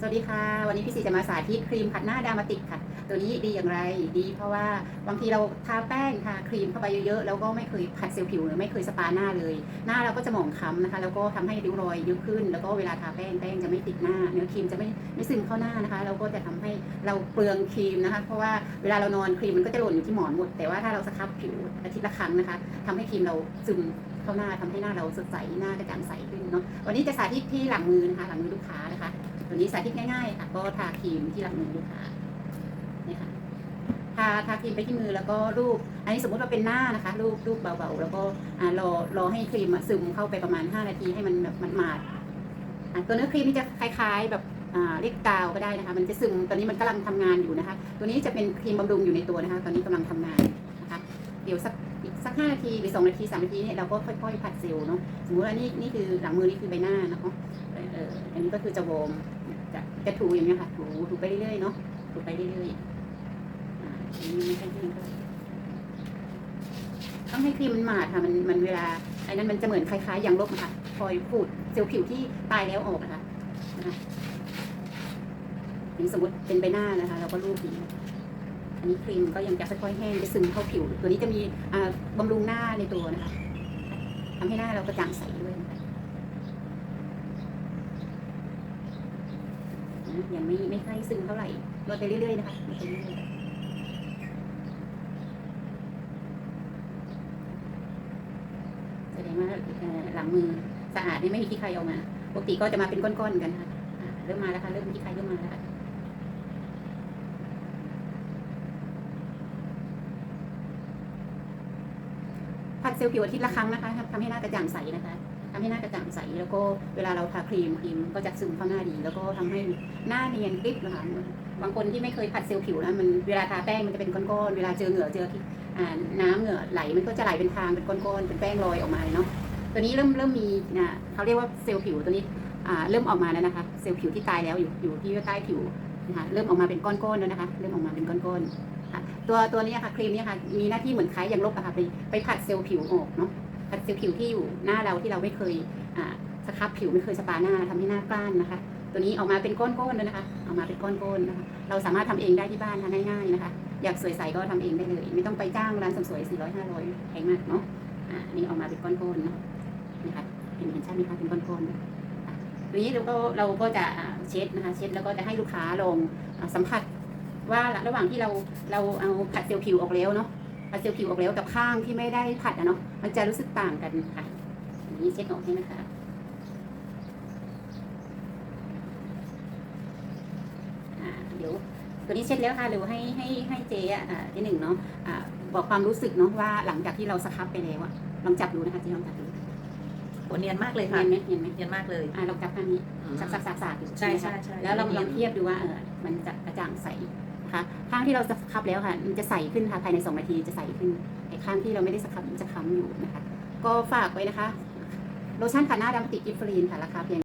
สวัสดีค่ะ วันนี้พี่สีจะมาสาธิตครีมขัดหน้าดามาติกค่ะ ตัวนี้ดีอย่างไรดีเพราะว่าบางทีเราทาแป้งทาครีมเข้าไปเยอะๆแล้วก็ไม่เคยขัดเซลล์ผิวหรือไม่เคยสปาหน้าเลย หน้าเราก็จะหมองคล้ำนะคะ แล้วก็ทำให้ริ้วรอยเยอะขึ้น แล้วก็เวลาทาแป้งแป้งจะไม่ติดหน้า เนื้อครีมจะไม่ไม่ซึมเข้าหน้านะคะแล้วก็จะทำให้เราเปลืองครีมนะคะ เพราะว่าเวลาเรานอนครีมมันก็จะหล่นอยู่ที่หมอนหมดแต่ว่าถ้าเราสครับผิวอาทิตย์ละครั้งนะคะทำให้ครีมเราซึมเข้าหน้าทำให้หน้าเราสดใสหน้ากระจ่างใสขึ้นเนาะวันนี้จะสาธิตที่หลังมือนะคะหลังมือลูกค้านะคะ ตัวนี้สาธิตง่ายๆค่ะก็ทาครีมที่หลังมือลูกค้านี่ค่ะทาทาครีมไปที่มือแล้วก็รูปอันนี้สมมติว่าเป็นหน้านะคะรูปรูปเบาๆแล้วก็รอรอให้ครีมซึมเข้าไปประมาณ 5 นาทีให้มันแบบมันหมาดๆตัวเนื้อครีมนี่จะคล้ายๆ แบบเรียกกาวก็ได้นะคะ มันจะซึมตอนนี้มันกำลังทำงานอยู่นะคะ ตัวนี้จะเป็นครีมบำรุงอยู่ในตัวนะคะ ตอนนี้กำลังทำงานนะคะ เดี๋ยวสักอีกสักห้านาทีหรือสองนาทีสามนาทีเนี่ยเราก็ค่อยๆผัดเซลล์เนาะสมมติว่านี่นี่คือหลังมือนี่คือใบหน้านะคะอันนี้ก็คือจะวอร์ม จะจะถูอย่างเงี้ยค่ะ ถูถูไปเรื่อยๆเนาะถูไปเรื่อยๆอ่าอันนี้ไม่ใช่ที่เท่าไหร่ต้องให้ครีมมันหมาดค่ะ มันมันเวลาไอ้นั้นมันจะเหมือนคล้ายๆยางลบค่ะคอยขูดเซลล์ผิวที่ตายแล้วออกนะคะนะคะอย่างสมมติเป็นใบหน้านะคะ เราก็รูปดีอันนี้ครีมก็ยังจะค่อยๆแห้งจะซึมเข้าผิว ตัวนี้จะมีบำรุงหน้าในตัวนะคะทำให้หน้าเรากระจ่างใสด้วยนะคะนะ ยังไม่ไม่ค่อยซึมเท่าไหร่นวดไปเรื่อยๆนะคะนวดไปเรื่อยๆแสดงว่าหลังมือสะอาดนี่ไม่มีขี้ใครออกมา ปกติก็จะมาเป็นก้อนๆกันนะคะอ่าเริ่มมาแล้วค่ะ เริ่มมีขี้ใครเริ่มมาแล้วค่ะผัดเซลล์ผิวอาทิตย์ละครั้งนะคะทำให้หน้ากระจ่างใสนะคะ ทำให้หน้ากระจ่างใส แล้วก็เวลาเราทาครีมครีมก็จะซึมเข้าหน้าดี แล้วก็ทำให้หน้าเนียนกริบนะคะบางคนที่ไม่เคยผัดเซลล์ผิวนะมันเวลาทาแป้งมันจะเป็นก้อนๆเวลาเจอเหงื่อเจออ่าน้ำเหงื่อไหลมันก็จะไหลเป็นทางเป็นก้อนๆเป็นแป้งลอยออกมาเนาะตัวนี้เริ่มเริ่มมีนะเขาเรียกว่าเซลล์ผิวตัวนี้อ่าเริ่มออกมาแล้วนะคะ เซลล์ผิวที่ตายแล้วอยู่อยู่ที่ใต้ผิวนะคะเริ่มออกมาเป็นก้อนๆแล้วนะคะ เริ่มออกมาเป็นก้อนๆค่ะตัวตัวนี้ค่ะครีมนี้ค่ะมีหน้าที่เหมือนคล้ายยางลบอะค่ะไปไปผัดเซลล์ผิวออกเนาะ ผัดเซลล์ผิวที่อยู่หน้าเราที่เราไม่เคยสครับผิวไม่เคยสปาหน้าทำให้หน้ากล้านนะคะ ตัวนี้ออกมาเป็นก้อนๆเลยนะคะออกมาเป็นก้อนๆนะคะเราสามารถทำเองได้ที่บ้านทำง่ายๆนะคะ อยากสวยใสก็ทำเองได้เลย ไม่ต้องไปจ้างร้านเสริมสวย400 500แพงมากเนาะอ่านี่ออกมาเป็นก้อนๆเนาะนี่ค่ะเห็นเห็นชัดไหมคะเป็นก้อนๆตัวนี้เราก็เราก็จะเช็ดนะคะ เช็ดแล้วก็จะให้ลูกค้าลองสัมผัสว่าระหว่างที่เราเราเอาผัดเซลล์ผิวออกแล้วเนาะ ผัดเซลล์ผิวออกแล้วกับข้างที่ไม่ได้ผัดอะเนาะมันจะรู้สึกต่างกันค่ะอันนี้เช็ดออกให้นะคะอ่าเดี๋ยวตัวนี้เช็ดแล้วค่ะเดี๋ยวให้ให้ให้เจ๊อะอ่าที่หนึ่งเนาะอ่าบอกความรู้สึกเนาะว่าหลังจากที่เราสครับไปแล้วอะลองจับดูนะคะเจ๊ลองจับดูโหเนียนมากเลยเห็ค่ะนไหมเห็นไหมเนียนมากเลยอ่าลองจับข้างนี้สักสักสักสักอยู่ใช่ไหมใช่คะใช่แล้วเราลเนียอนงเทียบดูว่าเออมันจะกระจ่างใส นะคะข้างที่เราสครับแล้วค่ะมันจะใสขึ้นค่ะภายใน 2 นาทีจะใสขึ้นไอ้ข้างที่เราไม่ได้สครับมันจะค้ำอยู่นะคะ ก็ฝากไว้นะคะโลชั่นขัดหน้าดำติดกิฟฟรีนค่ะราคาเพียง